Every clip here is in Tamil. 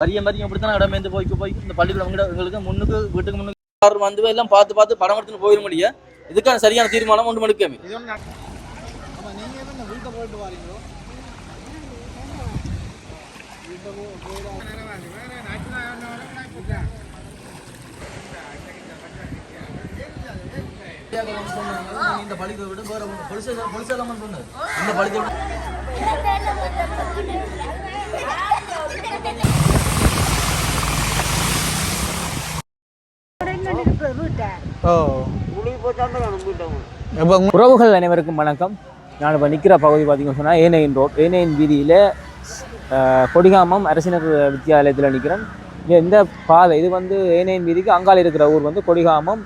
வரிய மாதிரி அப்படித்தான் இடமேந்து போய்க்கு போய் இந்த பள்ளிக்கூடம் எங்களுக்கு முன்னுக்கு வீட்டுக்கு முன்னுக்கு யாரும் வந்து எல்லாம் பார்த்து பார்த்து படம் எடுத்துன்னு போயிட முடியும் இதுக்கான சரியான தீர்மானம் ஒன்று போ இந்த பள்ளிக்கூடம் விட வேற பொலிச பொலிசெல்லாம் சொன்னது இந்த பள்ளிக்கூடம் ஓ. உறவுகள் அனைவருக்கும் வணக்கம். நான் இப்போ நிற்கிற பகுதி பார்த்தீங்கன்னு சொன்னால் ஏனையின் ரோட் ஏனையின் வீதியில் கொடிகாமம் அரசினர் வித்தியாலயத்தில் நிற்கிறேன் இந்த பாதை இது வந்து ஏனையின் வீதிக்கு அங்கால இருக்கிற ஊர் வந்து கொடிகாமம்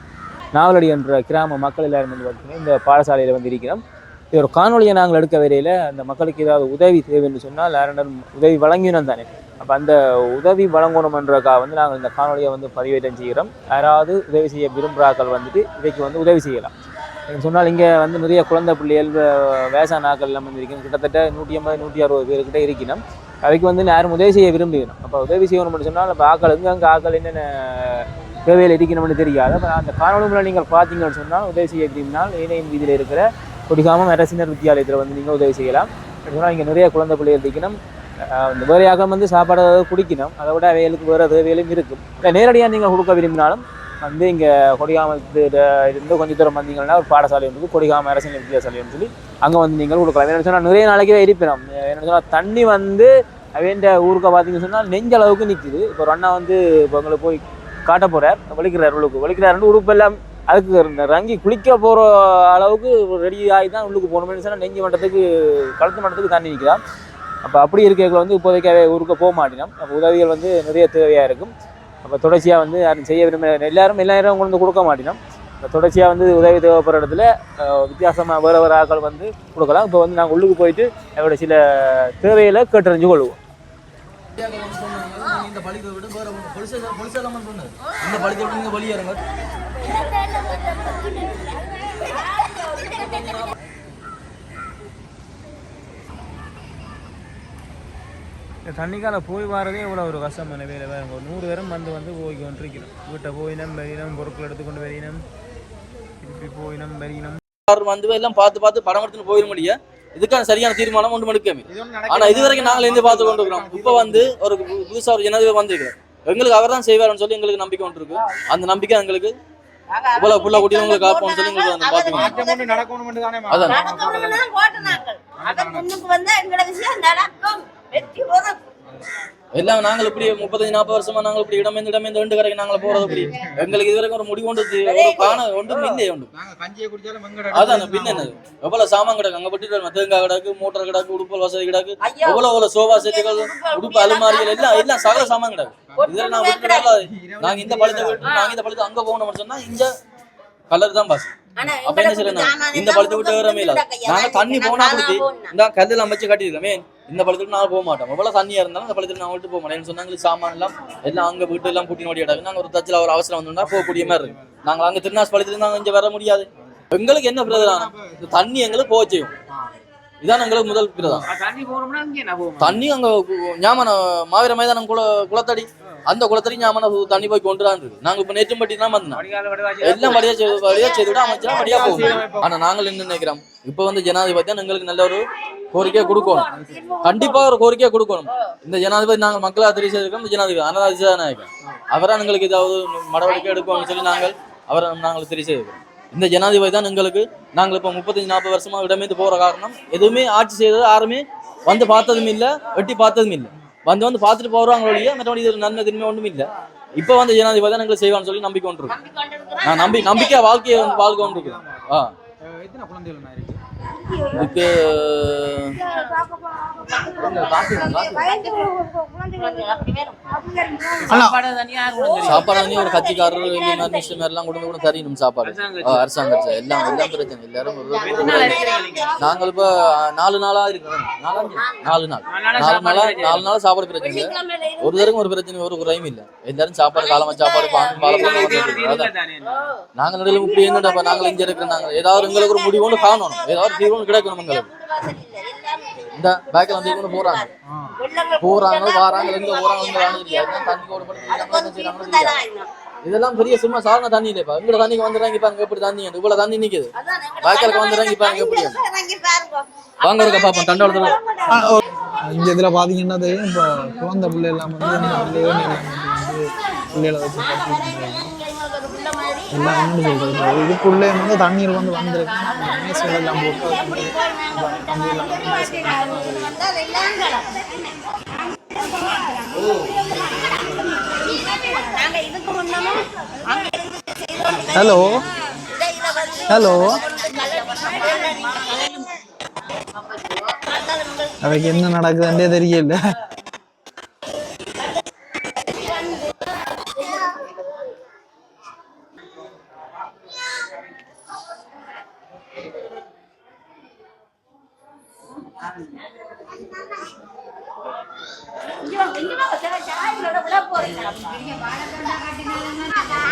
நாவலடி என்ற கிராம மக்கள் எல்லாரும் வந்து பார்த்தீங்கன்னா இந்த பாடசாலையில் வந்து இருக்கிறோம். இது ஒரு காணொலியை நாங்கள் எடுக்க வரையில் அந்த மக்களுக்கு ஏதாவது உதவி தேவை என்று சொன்னால் யாரும் உதவி வழங்கினோம் தானே. அப்போ அந்த உதவி வழங்கணுமன்றக்காக வந்து நாங்கள் இந்த காணொலியை வந்து பதிவேற்றம் செய்கிறோம். யாராவது உதவி செய்ய விரும்புகிறாக்கள் வந்துட்டு இதைக்கு வந்து உதவி செய்யலாம். சொன்னால் இங்கே வந்து நிறைய குழந்தை பிள்ளைகள் வே- வயசான எல்லாம் வந்து இருக்கணும் கிட்டத்தட்ட நூற்றி ஐம்பது நூற்றி அறுபது பேர்கிட்ட இருக்கணும் அதுக்கு வந்து யாரும் உதவி செய்ய விரும்புகிறோம் அப்போ உதவி செய்யணும்னு சொன்னால் இப்போ ஆக்கள் எங்கே அங்கே ஆக்கள் என்னென்ன தேவையில் இருக்கணும்னு தெரியாது. அப்போ அந்த காணொலிகளை நீங்கள் பார்த்தீங்கன்னு சொன்னால் உதவி செய்ய விரும்பினால் ஏனையின் வீதியில் இருக்கிற கொடிகாமம் அரசினர் வித்தியாலயத்தில் வந்து நீங்கள் உதவி செய்யலாம். சொன்னால் இங்கே நிறைய குழந்தை பிள்ளைகள் இருக்கணும் அஹ் இந்த வந்து சாப்பாடு குடிக்கணும். அதை விட அவைகளுக்கு வேறு தேவையிலும் இருக்கும். இல்லை நேரடியாக நீங்கள் கொடுக்க விரும்பினாலும் வந்து இங்கே கொடிகாமத்தில் இருந்து கொஞ்சம் தூரம் வந்தீங்கன்னா ஒரு பாடசாலை இருக்குது கொடிகாம அரசியல் வித்தியாசாலைன்னு சொல்லி அங்கே வந்து நீங்கள் கொடுக்கலாம். என்ன சொன்னால் நிறைய நாளைக்கே இருப்பினோம் என்ன சொன்னால் தண்ணி வந்து வேண்ட ஊருக்கு பார்த்தீங்கன்னு சொன்னால் நெஞ்ச அளவுக்கு நிற்குது இப்போ ஒரு அண்ணா வந்து இப்போ உங்களுக்கு போய் காட்ட போகிறார் வலிக்கிறார் உள்ளுக்கு. வலிக்கிறாருன்னு உறுப்பெல்லாம் அதுக்கு ரங்கி குளிக்க போகிற அளவுக்கு ரெடி ஆகி தான் உள்ளுக்கு போகணும்னு சொன்னால் நெஞ்சு மட்டத்துக்கு கழுத்து மட்டத்துக்கு தண்ணி நிற்கிறான் அப்போ அப்படி இருக்கிறவங்க வந்து இப்போதைக்காகவே ஊருக்கு போக மாட்டினோம். அப்போ உதவிகள் வந்து நிறைய தேவையாக இருக்கும். அப்போ தொடர்ச்சியாக வந்து யாரும் செய்ய விரும்ப எல்லாரும் எல்லா நேரம் கொண்டு வந்து கொடுக்க மாட்டினோம். இப்போ தொடர்ச்சியாக வந்து உதவி தேவைப்படுற இடத்துல வித்தியாசமாக வேறு வேறு ஆட்கள் வந்து கொடுக்கலாம். இப்போ வந்து நாங்கள் உள்ளுக்கு போயிட்டு அதோட சில தேவைகளை கேட்டறிஞ்சு கொள்வோம். இந்த விட வேற பொலிசை பொலிசெல்லாம் சொன்னது இந்த பள்ளிக்கூடம் நீங்க வெளியேறுங்க இந்த தண்ணிக்கால போய் வரதே இவ்வளோ ஒரு கஷ்டமான வேலை வேறு. ஒரு நூறு பேரும் வந்து வந்து போய் கொண்டிருக்கணும் வீட்டை போயினம் வெறியினம் பொருட்கள் எடுத்துக்கொண்டு வெறியினம் திருப்பி போயினம் வெறியினம் யாரும் வந்து எல்லாம் பார்த்து பார்த்து படம் எடுத்துன்னு போயிட முடியும் இதுக்கான சரியான தீர்மானம் ஒன்று மடுக்காம இது ஒன்று ஆனா இது வரைக்கும் நாங்கள் இருந்து பார்த்து கொண்டு இருக்கிறோம் இப்போ வந்து ஒரு பு- புதுசா ஒரு ஜனாதிபதி வந்திருக்கிறார். எங்களுக்கு அவர் தான் செய்வார்னு சொல்லி எங்களுக்கு நம்பிக்கை ஒன்று இருக்கு. அந்த நம்பிக்கை எங்களுக்கு இவ்வளவு புள்ள குட்டியவங்களுக்கு காப்போம்னு சொல்லி எங்களுக்கு அந்த தானே அதான். எல்லாம் நாங்கள் இப்படி முப்பத்தஞ்சு நாற்பது வருஷமா நாங்கள் இப்படி இடமேந்து இடமேந்து ரெண்டு கடைக்கு நாங்கள் போறது இப்படி. எங்களுக்கு இது வரைக்கும் ஒரு முடிவு கொண்டு ஒரு காண ஒன்றும் இல்லையே ஒன்று அதான் பின்ன என்னது எவ்வளவு சாமான் கிடக்கு அங்க பட்டு தேங்காய் கிடக்கு மோட்டர் கிடக்கு உடுப்பல் வசதி கிடக்கு எவ்வளவு எவ்வளவு சோபா செட்டுகள் உடுப்பு அலுமாரிகள் எல்லாம் எல்லாம் சகல சாமான் கிடக்கு. இதுல நான் நாங்க இந்த பழத்தை விட்டு நாங்க இந்த பழத்தை அங்க போகணும்னு சொன்னா இங்க கலர் தான் பாஸ் ஆனா அப்ப என்ன சாமான் இந்த பழத்தை விட்டு வரமே இல்ல நாங்க தண்ணி போனா கொடுத்து. இந்த கல்லுல அமைச்சு கட்டிருக்கோமே இந்த பழத்துக்கு நான் போக மாட்டோம். எவ்வளவு தண்ணியா இருந்தாலும் இந்த பழத்துக்கு நான் விட்டு போக மாட்டேன் சொன்னாங்க சாமான் எல்லாம் எல்லாம் அங்க வீட்டு எல்லாம் கூட்டி ஓடி கிடக்கு. நாங்க ஒரு தச்சில ஒரு அவசரம் வந்தோம்னா போகக்கூடிய மாதிரி இருக்கு. நாங்க அங்க திருநாஸ் பழத்துல நாங்க இங்க வர முடியாது. எங்களுக்கு என்ன பிரதானம் இந்த தண்ணி எங்களுக்கு போக செய்யும். இதான் எங்களுக்கு முதல் பிரதானம் தண்ணி அங்கே ஞாபகம் மாவீர மைதானம் குள குளத்தடி. அந்த குளத்திலையும் ஞாபகம் தண்ணி போய் கொண்டு தான் இருக்கு நாங்க இப்ப நேற்று பட்டி தான் வந்தோம். எல்லாம் படியா செய்து செய்து விட அமைச்சா படியா போகும். ஆனா நாங்கள் என்ன நினைக்கிறோம். இப்ப வந்து ஜனாதிபதி எங்களுக்கு நல்ல ஒரு கோரிக்கையை கொடுக்கணும். கண்டிப்பா ஒரு கோரிக்கையை கொடுக்கணும். இந்த ஜனாதிபதி நாங்கள் மக்களை தெரிவு செய்திருக்கோம் இந்த ஜனாதிபதி அனதா திசாநாயகன் அவரா எங்களுக்கு ஏதாவது நடவடிக்கை எடுக்கணும்னு சொல்லி நாங்கள் அவரை நாங்கள் சரி செய்திருக்கோம் இந்த ஜனாதிபதி தான் எங்களுக்கு நாங்கள் இப்ப முப்பத்தஞ்சு நாற்பது வருஷமா இடமேந்து போற காரணம். எதுவுமே ஆட்சி செய்தது யாருமே வந்து பார்த்ததும் இல்ல வெட்டி பார்த்ததும் இல்ல. வந்து வந்து பார்த்துட்டு போறாங்க ஒழிய மற்றபடி இது நன்மை திரும்ப ஒன்றும் இல்ல. இப்ப வந்து ஜனாதிபதி தான் எங்களுக்கு செய்வான்னு சொல்லி நம்பிக்கை ஒன்று. நான் நம்பி நம்பிக்கை வாழ்க்கையை வந்து வாழ்க்கை கொண்டு இருக்கிறேன் ஆ இதுக்கு. சாப்பாடு வந்து ஒரு கட்சிக்காரர் இந்த மாதிரி வந்து கூட தரணும் சாப்பாடு. சார். எல்லாம் எல்லாம் பிரச்சனை எல்லாரும் ஒரு நாங்கள் இப்ப நாலு நாளா இருக்கிறோம். நாலு நாள். நாலு நாளா. நாலு நாளா சாப்பாடு பிரச்சனை. இல்லை. ஒரு தடவை ஒரு பிரச்சனை ஒரு குறையும் இல்ல. எல்லாரும் சாப்பாடு காலமா சாப்பாடு பாம்பு பாலப்பழம் அதான். நாங்க நடுவில் இப்படி என்னடா நாங்கள் இங்க இருக்கிறோம் நாங்கள். ஏதாவது எங்களுக்கு ஒரு முடிவு ஒன்று காணணும். ஏதாவது ஒன்று கிடைக்கணும் இந்த பேக்கில் வந்து இவங்க போறாங்க. போறாங்க வாராங்க எங்க போறாங்க. இதெல்லாம் பெரிய சும்மா சாதாரண தண்ணி இல்லைப்பா. இங்க தண்ணிக்கு வந்துடுறாங்க பாருங்க எப்படி தண்ணி இருக்கு. இவ்வளவு தண்ணி நிக்குது. வாய்க்காலுக்கு வந்துடுறாங்க பாருங்க எப்படி. வாங்க ஒருக்கா பாப்போம். தண்டவாளத்துல இங்க இதுல பாத்தீங்கன்னா தெரியும் இப்போ குழந்தை பிள்ளை எல்லாம் வந்து பிள்ளைகளை வச்சு எல்லாம் என்ன சொல்றது இதுக்குள்ளே வந்து தண்ணீர் வந்து வந்திருக்கு மேசைகள் எல்லாம் போட்டு. ஹலோ. ஹலோ. அவைக்கு என்ன நடக்குதுன்றே தெரியல இங்க வாங்க, இங்க வாங்க. சரி, சாயங்களோட விட போறீங்க.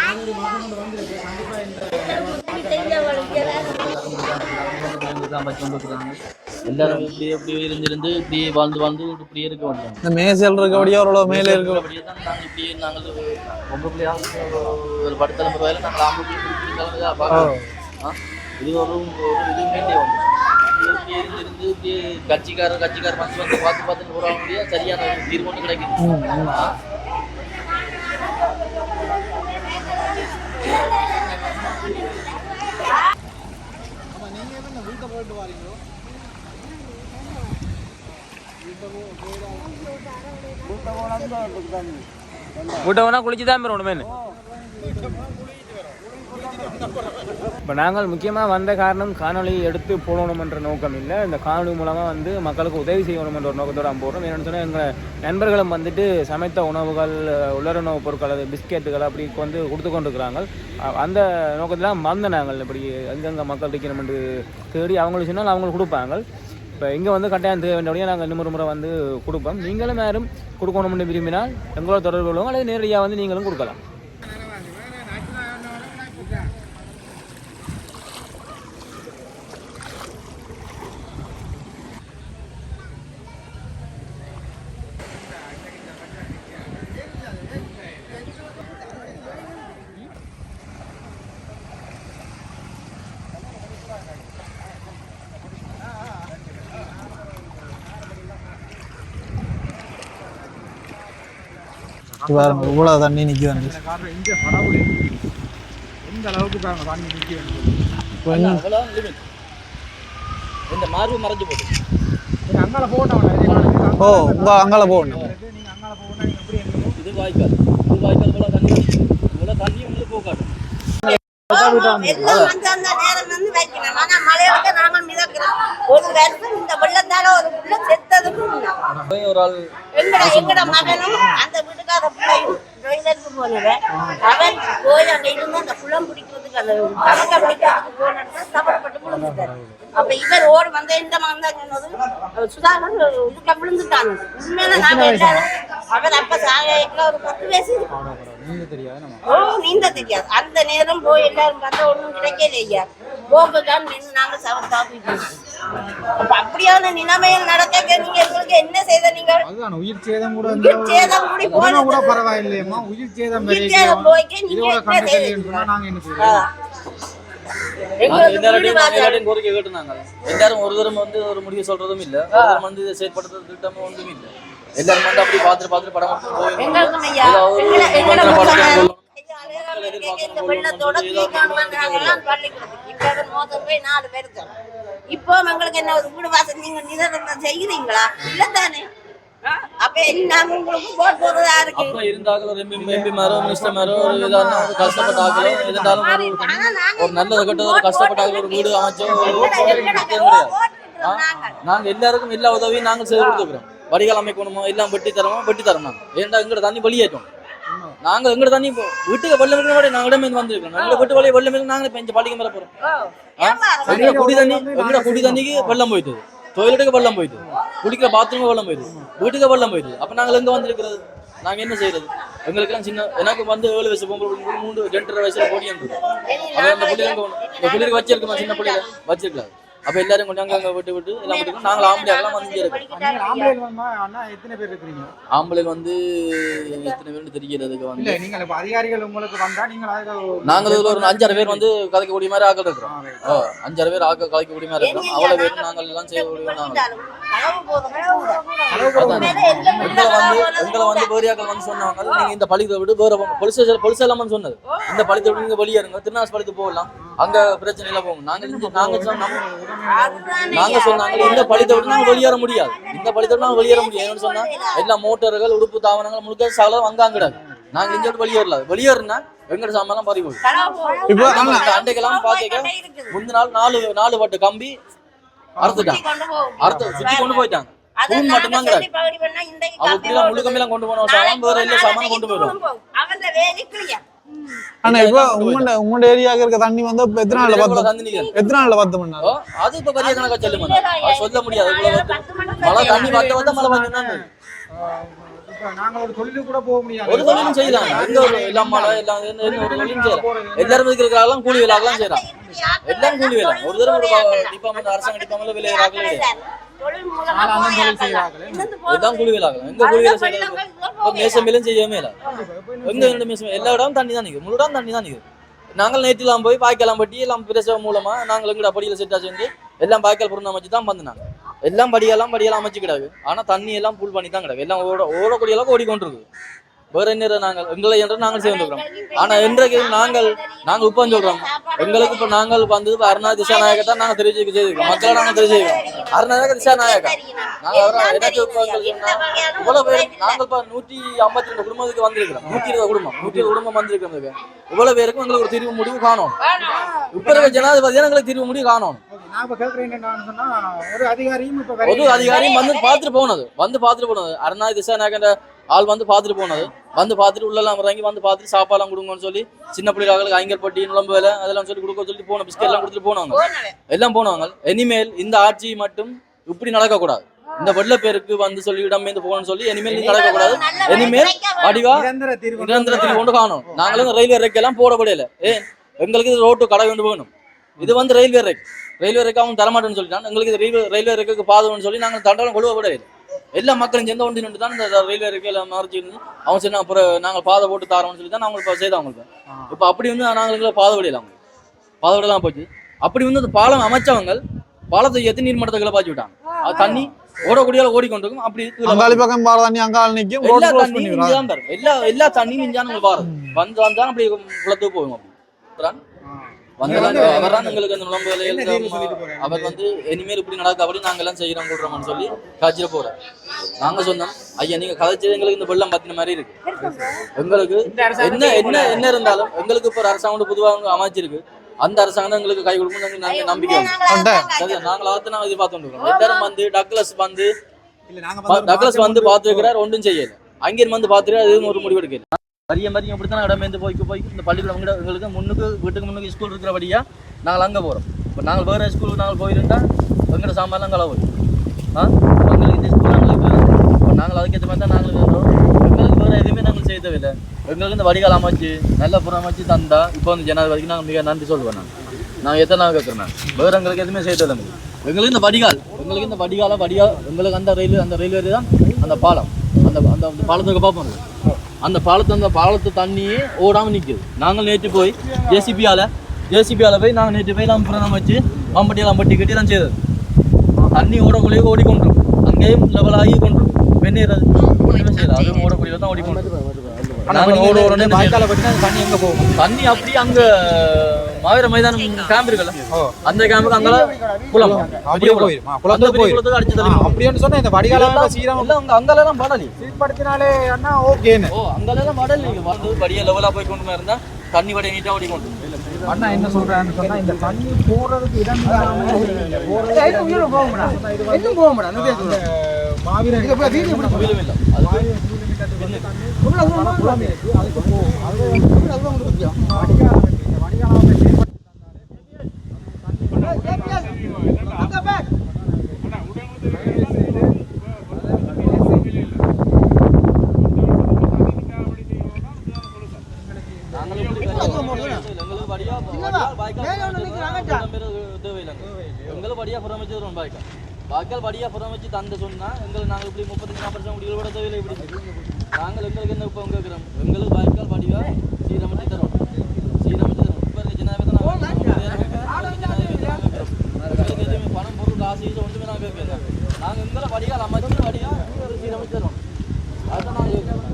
தெரிஞ்சவங்களுக்கு எல்லாரும் இப்படி எப்படி இருந்திருந்து இப்படி வாழ்ந்து வாழ்ந்து இப்படியே இருக்க வந்தாங்க இந்த மேசையில் இருக்கபடியே மேலே இருக்க அப்படியே தான் நாங்க இப்படியே நாங்கள் ரொம்ப பிள்ளையாக ஒரு படத்தலைமை வயல நாங்கள் ஆம்பளை? இது ஒரு ஒரு இது வேண்டிய ஒன்று. இப்படியே இருந்து இப்படியே கட்சிக்காரர் கட்சிக்காரர் வந்து வந்து பார்த்து பார்த்து முடியாது. சரியான ஒரு தீர்வு ஒன்று கிடைக்குது ஆ? ஆமா நீங்க என்ன வீட்டை போயிட்டு வாரீங்களோ? வீட்டை வேணா குளிச்சு தான் போயிடும் மேனு இப்போ நாங்கள் முக்கியமாக வந்த காரணம் காணொளி எடுத்து போடணுமென்ற நோக்கம் இல்லை. இந்த காணொளி மூலமாக வந்து மக்களுக்கு உதவி செய்யணுமென்ற ஒரு நோக்கத்தோடு நம்ம போடுறோம் என்னென்னு சொன்னால் எங்கள் நண்பர்களும் வந்துட்டு சமைத்த உணவுகள் உலர உணவுப் பொருட்கள் அது பிஸ்கெட்டுகள் அப்படி வந்து கொடுத்து கொண்டிருக்கிறாங்க. அந்த நோக்கத்தில் மறந்து நாங்கள். இப்படி எங்கெங்கே மக்கள் இருக்கணுமென்று தேடி அவங்களுக்கு சொன்னால் அவங்களுக்கு கொடுப்பாங்க. இப்போ இங்கே வந்து கட்டாயம் தேவை வேண்டிய நாங்கள் இன்னொரு முறை வந்து கொடுப்போம். நீங்களும் யாரும் கொடுக்கணும்னு விரும்பினால் எங்களோட தொடர்பு கொள்ளுங்க. அல்லது நேரடியாக வந்து நீங்களும் கொடுக்கலாம். பாருங்க இவ்வளோ தண்ணி நிற்குது எந்த அளவுக்கு பாருங்க தண்ணி நிற்க லிமிட் இந்த மார்பு மறைஞ்சு நீங்க அங்கால போட்டோம் ஓ உங்க அங்கால போகணும் நீங்க அங்கால போகணும் எப்படி இருக்கும் இது வாய்க்கால் இது வாய்க்கால் இவ்வளோ தண்ணி இவ்வளோ தண்ணி உங்களுக்கு போகாது எல்லாம் வந்து அந்த நேரம் வந்து வைக்கணும் ஆனா மழையோட நாங்க மிதக்கிறோம் ஒரு வருஷம் இந்த வெள்ளத்தால ஒரு புள்ள செத்ததுக்கும் இல்லை. ஒரு ஆள் எங்கட மகனும் அந்த வீட்டுக்கார பிள்ளையும் டொய்லெட்டுக்கு போனவன் அவன் போய் அங்க இருந்து அந்த குளம் பிடிக்கிறதுக்கு அந்த கணக்க பிடிக்கிறதுக்கு போன இடத்துல தவறப்பட்டு விழுந்துட்டாரு அப்ப இவர் ஓடி வந்த இந்த மகன் சுதாகர் இதுக்கு விழுந்துட்டாங்க. உண்மையில நாங்க எல்லாரும் அவர் அப்ப சாகைக்குள்ள ஒரு பத்து வயசு. ஓ நீந்த தெரியாது. அந்த நேரம் போய் எல்லாரும் பார்த்தா ஒண்ணும் கிடைக்கல ஐயா. போக்கு தான் நின்று நாங்க தாப்பிட்டு அப்ப அப்படியான நிலைமையில் நடக்க நீங்க எங்களுக்கு என்ன செய்த நீங்கள் அதுதான் உயிர் சேதம் கூட உயிர் சேதம் கூடி. பரவாயில்லையம்மா. உயிர் சேதம் உயிர் சேதம் போய்க்க நீங்க என்ன நாங்க ஆ. எல்லாரும் கோரிக்கை கேட்டுனாங்க. எல்லாரும் ஒரு தரம் வந்து ஒரு முடிவு சொல்றதும் இல்ல. வந்து இதை செயற்படுத்துறது திட்டமும் ஒன்றும் இல்ல. எல்லாரும் வந்து அப்படி பார்த்துட்டு பார்த்துட்டு படம். இப்ப எங்களுக்கு என்ன ஒரு வீடு வாசல் நீங்க நிதானம் செய்கிறீங்களா? இல்லதானே ஆ? அப்ப நாங்க உங்களுக்கு போட் போடுறதா இருக்கு. அப்ப இருந்தாலும் ஒரு எம்பி எம்பி மாரோ மினிஸ்டர் மாரோ ஒரு இதான ஒரு கஷ்டப்பட்ட ஆகலோ இருந்தாலும் ஒரு ஆனா நாங்க ஒரு நல்லது கெட்டது ஒரு வீடு நாங்க. நாங்க எல்லாருக்கும் எல்லா உதவியும் நாங்க செய்து கொடுத்துக்கிறோம் வடிகால் அமைக்கணுமோ எல்லாம் வெட்டி தரமோ வெட்டி தரோம் நாங்க. ஏன்டா எங்கட தண்ணி வெளியேற்றோம்? நாங்க எங்கட தண்ணி வீட்டுக்கு வெள்ளம் இருக்கிற நாங்க இடமே வந்திருக்கோம். எங்க வீட்டு வழியை வெள்ளம் நாங்க இப்ப இந்த பள்ளிக்கு மேல போறோம்? எங்கட குடி தண்ணி எங்கட குடி தண்ணிக்கு வெள்ளம் போயிட்டு டொய்லெட்டுக்கு வெள்ளம் போயிடுது. குடிக்கிற பாத்ரூமுக்கு வெள்ளம் போயிடுது. வீட்டுக்கு வெள்ளம் போயிடுது. அப்போ நாங்கள் எங்கே வந்திருக்கிறது? நாங்கள் என்ன செய்யறது? எங்களுக்கெல்லாம் சின்ன எனக்கு வந்து ஏழு வயசு பொங்கல் பிள்ளைங்க மூணு ரெண்டரை வயசுல பொடி இருக்கு அவன் அந்த பிள்ளைங்க எங்க போகணும்? இந்த சின்ன பிள்ளைங்க வச்சிருக்கலாம் அப்ப எல்லாரும் கொண்டு அங்க விட்டு விட்டு எல்லாம் விட்டு நாங்கள் ஆம்பளை எல்லாம் வந்து இருக்கோம். ஆம்பளை வந்தா அண்ணா எத்தனை பேர் இருக்கிறீங்க? ஆம்பளை வந்து எத்தனை பேர் தெரிகிறதுக்கு வந்து. நீங்கள் அதிகாரிகள் உங்களுக்கு வந்தா நீங்கள் நாங்கள் இதுல ஒரு அஞ்சாறு பேர் வந்து கதைக்கக்கூடிய மாதிரி ஆக்கள் இருக்கிறோம். அஞ்சாறு பேர் ஆக்கள் கதைக்கக்கூடிய மாதிரி இருக்கிறோம். அவ்வளவு பேர் நாங்கள் எல்லாம் செய்யக்கூடிய நாங்கள். எங்களை வந்து பேரியாக்கள் வந்து சொன்னாங்க. நீங்க இந்த பள்ளியை விட்டு வேற இல்லாம சொன்னது. இந்த பள்ளியை விட்டு நீங்க வெளியே இருங்க திருநாஸ் போகலாம். அங்க பிரச்சனை இல்ல போகும் நாங்க நாங்க நாங்க சொன்னாங்க இந்த பள்ளியை விட்டு நாங்க வெளியேற முடியாது. இந்த விட்டு நாங்க வெளியேற முடியாது. சொன்னா எல்லா மோட்டர்கள் உடுப்பு தாவனங்கள் முழுக்க சகலம் அங்க அங்கிடாது நாங்க இங்க விட்டு வெளியேறல. வெளியேறினா எங்கட சாமான் பறி போகுது இப்போ அண்டைக்கெல்லாம் முந்தின நாள் நாலு நாலு பட்டு கம்பி அறுத்துட்டாங்க அறுத்து சுத்தி கொண்டு போயிட்டாங்க. தூண் மட்டும்தான் இப்படிலாம் முழு கம்பிலாம் கொண்டு போனோம் சாமான் வேற இல்ல சாமான் கொண்டு போயிடும். ஆனா இப்போ உங்களோட உங்களோட ஏரியாவுக்கு இருக்க தண்ணி வந்து எத்தனை நாள்ல பத்து. எத்தனை நாள்ல பத்து மணி அது இப்ப பெரிய கணக்கா அது சொல்ல முடியாது. வந்து மழை தண்ணி வத்த வத்த மழை வந்து இப்ப நாங்க ஒரு தொழிலுக்கு கூட போக முடியாது. ஒரு தொழிலும் செய்யலாம். எந்த ஒரு எல்லாம் மழை எல்லாம் எந்த எந்த ஒரு தொழிலும் செய்யலாம். எல்லாரும் இருக்கிறாங்களாம் கூலி வேலாக்கெல்லாம் செய்யலாம். எல்லாம் கூலி வேலை. ஒரு தடவை ஒரு டிபார்ட்மெண்ட் அரசாங்க டிபார்ட்மெண்ட்ல வேலை. எல்லாம் கூலி வேலை ஆகலாம். எங்க கூலி வேலை இப்ப மேசம் மேலும் செய்யவே இல்லை. எங்க மேசம் எல்லா இடமும் தண்ணி தான் நிற்கும். முழு இடம் தண்ணி தான் நிற்கும். நாங்கள் நேற்றுலாம் போய் பாய்க்கலாம் பட்டி எல்லாம் பிரசவ மூலமா நாங்கள் எங்கட படியில் செட்டா செஞ்சு எல்லாம் பாய்க்கால் பொருள் அமைச்சு தான் வந்தாங்க எல்லாம் படியெல்லாம் படியெல்லாம் அமைச்சு கிடாது. ஆனா தண்ணி எல்லாம் புல் பண்ணி தான் கிடையாது எல்லாம் ஓட ஓடக்கூடிய அளவுக்கு ஓடிக்கொண்டிருக்கு. வேற என்ன நாங்கள் எங்களை என்று நாங்கள் சேர்ந்துக்கிறோம் ஆனா என்றைக்கு நாங்கள் நாங்கள் உப்பம் சொல்றோம். எங்களுக்கு இப்ப நாங்கள் வந்து இப்ப அருணா திசா நாங்கள் நாங்க தெரிவிச்சு செய்திருக்கோம் மக்களை நாங்க தெரிவிச்சிருக்கோம் அருணாநாயக திசாநாயகா நாங்கள் நாங்க அவரை எனக்கு இப்ப இவ்வளவு பேர் நாங்கள் இப்ப நூற்றி ஐம்பத்தி ரெண்டு குடும்பத்துக்கு வந்திருக்கிறோம். நூற்றி இருபது குடும்பம் நூற்றி இருபது குடும்பம் வந்திருக்கிறதுக்கு இவ்வளவு பேருக்கும் எங்களுக்கு ஒரு தீர்வு முடிவு காணும். இப்ப இருக்க ஜனாதிபதியா எங்களுக்கு தீர்வு முடிவு காணும். நான் இப்ப கேட்கிறேன் என்னன்னு சொன்னா ஒரு அதிகாரியும் இப்ப வந்து பார்த்துட்டு போனது. வந்து பார்த்துட்டு போனது. அருணா திசாநாயகன்ற ஆள் வந்து பார்த்துட்டு போனது. வந்து பார்த்துட்டு உள்ளெல்லாம் இறங்கி வந்து பார்த்துட்டு சாப்பாடுலாம் கொடுங்கன்னு சொல்லி சின்ன பிள்ளைகளுக்கு ஐங்கற்பட்டி நுழம்பு வேலை அதெல்லாம் சொல்லி கொடுக்க சொல்லி போன பிஸ்கெட் எல்லாம் கொடுத்துட்டு போனாங்க எல்லாம் போனவங்க இனிமேல் இந்த ஆட்சி மட்டும் இப்படி நடக்கக்கூடாது. இந்த வெள்ள பேருக்கு வந்து சொல்லி இடமேந்து போகணும்னு சொல்லி இனிமேல் இது நடக்கக்கூடாது. இனிமேல் வடிவா நிரந்தர தீர்வு கொண்டு காணும் நாங்களும் ரயில்வே ரேக்கெல்லாம் போடப்படையில ஏன்? எங்களுக்கு ரோட்டு கடை கொண்டு போகணும். இது வந்து ரயில்வே ரேக் ரயில்வே ரேக் அவன் தரமாட்டேன்னு சொல்லிட்டான் எங்களுக்கு இது ரயில்வே ரயில்வே ரேக்கு பாதம்னு சொல்லி நாங்கள் தண்டாலம் கொழுவப்படையில எல்லா மக்களும் சேர்ந்து ஒன்று நின்று தான் இந்த ரயில்வே ரேக்கு எல்லாம் மறைச்சு. இருந்து அவன் சரி அப்புறம் நாங்கள் பாதை போட்டு தரோம்னு சொல்லி தான் நாங்கள் இப்போ செய்தோம் அவங்களுக்கு. இப்போ அப்படி வந்து நாங்கள் எங்களை பாதை விடையில அவங்க. பாதை விடலாம் போச்சு. அப்படி வந்து அந்த பாலம் அமைச்சவங்க பாலத்தை ஏற்றி நீர்மட்டத்துக்குள்ள பாய்ச்சி விட்டாங்க. தண்ணி ஓடக்கூடியால ஓடிக்கொண்டிருக்கும். அப்படி அங்காளி பக்கம் பார தண்ணி அங்கால நிக்கும். ரோட் எல்லா தண்ணியும் பாருங்க எல்லா எல்லா தண்ணியும் இஞ்சான் உங்களுக்கு பாருங்க வந்து வந்தா அப்படி குளத்துக்கு போகும் அப்படி. வந்ததான் அவர்தான் எங்களுக்கு அந்த நுழம்பு வேலையில்? அவர் வந்து இனிமேல் இப்படி நடக்க அப்படி நாங்க எல்லாம் செய்யறோம் கொடுறோம்னு சொல்லி காய்ச்சிட போறோம் நாங்க சொன்னோம் ஐயா நீங்க கதைச்சது எங்களுக்கு இந்த வெள்ளம் பத்தின மாதிரி இருக்கு. எங்களுக்கு என்ன என்ன என்ன இருந்தாலும் எங்களுக்கு இப்போ ஒரு அரசாங்கம் பொதுவாக அமைச்சிருக்கு. அந்த அரசாங்கம் தான் எங்களுக்கு கை கொடுக்கும் நாங்க நம்பிக்கை. சரி நாங்கள் ஆத்து நாங்கள் எதிர்பார்த்து எல்லாரும் வந்து டக்ளஸ் வந்து டக்ளஸ் வந்து பார்த்துருக்கிறார் ஒன்றும் செய்யல. அங்கேயும் வந்து பார்த்துட்டு அதுவும் ஒரு முடிவு எடுக்கல வரிய மாதிரி தான் இடமேந்து போய்க்கு போய் இந்த பள்ளிக்கூடம் எங்கட- எங்களுக்கு முன்னுக்கு வீட்டுக்கு முன்னுக்கு ஸ்கூல் இருக்கிறபடியா நாங்கள் அங்கே போகிறோம் இப்போ நாங்கள் வேறு ஸ்கூலுக்கு நாங்கள் போயிருந்தா எங்களோட சாம்பார்லாம் கலவு. ஆ? எங்களுக்கு இந்த ஸ்கூல் எங்களுக்கு இப்போ நாங்கள் அதுக்கேற்ற மாதிரி தான் நாங்கள் இருக்கிறோம் எங்களுக்கு வேறு எதுவுமே நாங்கள் செய்யவில்லை எங்களுக்கு இந்த வடிகால் அமைச்சு நல்ல புறம் அமைச்சு தந்தா இப்போ வந்து ஜனாதிபதிக்கு நாங்கள் மிக நன்றி சொல்லுவேன் நான் நான் எத்தனை நாள் கேட்குறேன் வேறு எங்களுக்கு எதுவுமே செய்ய எங்களுக்கு இந்த வடிகால் எங்களுக்கு இந்த வடிகால வடிகால் எங்களுக்கு அந்த ரயில்வே அந்த ரயில்வே தான் அந்த பாலம். அந்த அந்த அந்த பாலத்துக்கு பார்ப்போம் அந்த பாலத்து அந்த பாலத்து தண்ணியே ஓடாமல் நிற்குது நாங்கள் நேற்று போய் ஜேசிபியால் ஜேசிபியால் போய் நாங்கள் நேற்று போய் நம்ம புறம் வச்சு மம்பட்டி எல்லாம் பட்டி கட்டி எல்லாம் செய்தது. தண்ணி ஓடக்குள்ளேயே ஓடிக்கொண்டிருக்கும். அங்கேயும் லெவல் ஆகி கொண்டிருக்கும். வெந்நீர் அது ஒன்றுமே செய்யல அதுவும் ஓடக்குள்ளேயே தான் ஓடிக்கொண்டிருக்கும். தண்ணி எங்க போகும்? தண்ணி அப்படி அங்க மாவீர மைதானம் கேம்ப் இருக்குல்ல ஓ. அந்த கேம்புக்கு அங்க குளம் அப்படியே போயிருமா அந்த குளத்துல போயிரும் அடிச்சு தள்ளி அப்படின்னு சொன்னா இந்த வடிகால சீரம் எல்லாம் அங்க அங்கெல்லாம் படலி சீர்படுத்தினாலே அண்ணா ஓகேன்னு ஓ அங்கெல்லாம் படல் நீங்க வந்து படிய லெவலா போய் கொண்டு இருந்தா தண்ணி வடைய நீட்டா ஓடி கொண்டு அண்ணா என்ன சொல்றான்னு சொன்னா இந்த தண்ணி போறதுக்கு இடம் இல்லாம போறது மாவீரன் கோயிலும் இல்ல அது குளம் இருக்கு அதுக்கு போகும் அது வடிகால இந்த வடிகால நாங்களும் இப்படி எங்களுக்கு படியா பாய்க்கால் ரொம்ப எங்களுக்கு படியா படியாக புறமைச்சு தருவோம் பாய்க்கால் வாய்க்கால் படியாக புறமைச்சு தந்த சொன்னா எங்களுக்கு நாங்கள் இப்படி முப்பத்தஞ்சு நாற்பது முடிவு கூட தேவையில்லை. இப்படி. நாங்கள் எங்களுக்கு என்ன இப்போ கேட்குறோம் எங்களுக்கு வாய்க்கால் படிவா சீரமைச்சு தரோம் சீரமைச்சு தரோம் இப்போ இருக்க ஜனாதிபதி எங்களுக்கு எதுவுமே பணம் பொருள் காசு இது ஒன்றுமே நாங்கள் கேட்கல நாங்கள் எங்களை படியால் அமைச்சு படியா சீரமைச்சு தரோம் அதுதான் நாங்கள் கேட்குறோம்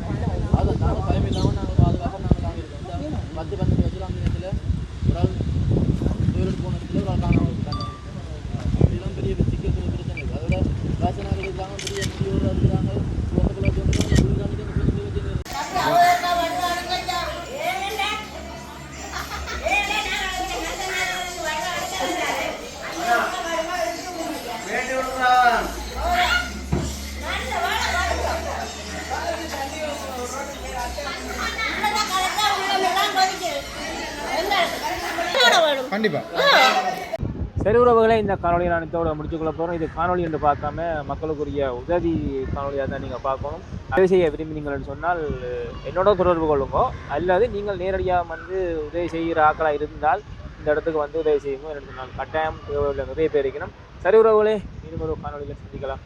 அதை நாங்கள் பயம் இல்லாமல் நாங்கள் பாதுகாப்பாக நாங்கள் நாங்கள் இருக்கோம் இந்த பத்து பன்னெண்டு வச்சுலாம் அந்த நேரத்தில் ஒரு ஆள் தூரம் போன இடத்துல ஒரு ஆள் காணாமல் விட்டாங்க அப்படிலாம் பெரிய சிக்கல் பெரிய பிரச்சனை இருக்குது அதோட வாசனாக இருக்காங்க பெரிய முதியோர் இருக்கிறாங்க குழந்தைகளை கொண்டு குளிராண்டு பெரிய பிரச்சனை கண்டிப்பாக சரி உறவுகளை இந்த காணொலியை நான் இதோட முடிச்சுக்கொள்ள போகிறோம் இது காணொலி என்று பார்க்காம மக்களுக்குரிய உதவி காணொலியாக தான் நீங்கள் பார்க்கணும். உதவி செய்ய விரும்பினீங்கள்னு சொன்னால் என்னோட தொடர்பு கொள்ளுங்க. அல்லது நீங்கள் நேரடியாக வந்து உதவி செய்கிற ஆக்களாக இருந்தால் இந்த இடத்துக்கு வந்து உதவி செய்யுங்க. என்று சொன்னால் கட்டாயம் நிறைய பேர் இருக்கணும். சரி உறவுகளே இன்னும் ஒரு காணொலியில் சந்திக்கலாம்.